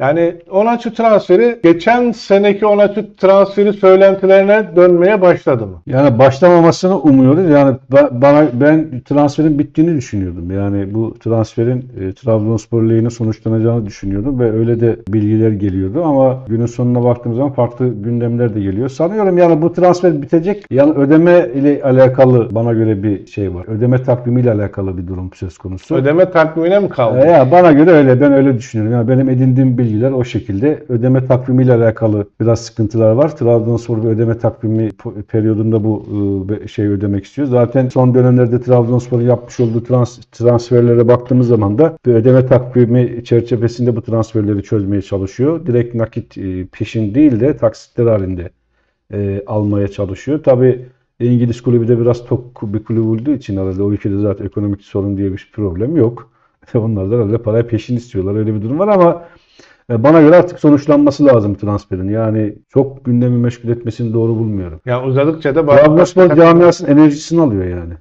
Yani Onaçu transferi geçen seneki Onaçu transferi söylentilerine dönmeye başladı mı? Yani başlamamasını umuyoruz. Yani ba- bana ben transferin bittiğini düşünüyordum. Yani bu transferin e, Trabzonspor lehine sonuçlanacağını düşünüyordum ve öyle de bilgiler geliyordu ama günün sonuna baktığımız zaman farklı gündemler de geliyor. Sanıyorum yani bu transfer bitecek. Yani ödeme ile alakalı bana göre bir şey var. Ödeme takvimiyle alakalı bir durum söz konusu. Ödeme takvimine mi kaldı? E, Ya bana göre öyle. Ben öyle düşünüyorum. Yani benim edindiğim bilgiler o şekilde. Ödeme takvimiyle alakalı biraz sıkıntılar var. Trabzonspor bir ödeme takvimi periyodunda bu e, be- şey ödemek istiyor. Zaten son dönemlerde Trabzonspor'un yapmış olduğu trans, transferlere baktığımız zaman da bir ödeme takvimi çerçevesinde bu transferleri çözmeye çalışıyor. Direkt nakit e, peşin değil de taksitler halinde e, almaya çalışıyor. Tabii İngiliz kulübü de biraz tok bir kulüp olduğu için herhalde o ülkede zaten ekonomik sorun diye bir problem yok. Onlar da herhalde parayı peşin istiyorlar. Öyle bir durum var ama bana göre artık sonuçlanması lazım transferin. Yani çok gündemi meşgul etmesini doğru bulmuyorum. Yani uzadıkça da Trabzonspor camiasının enerjisini alıyor yani.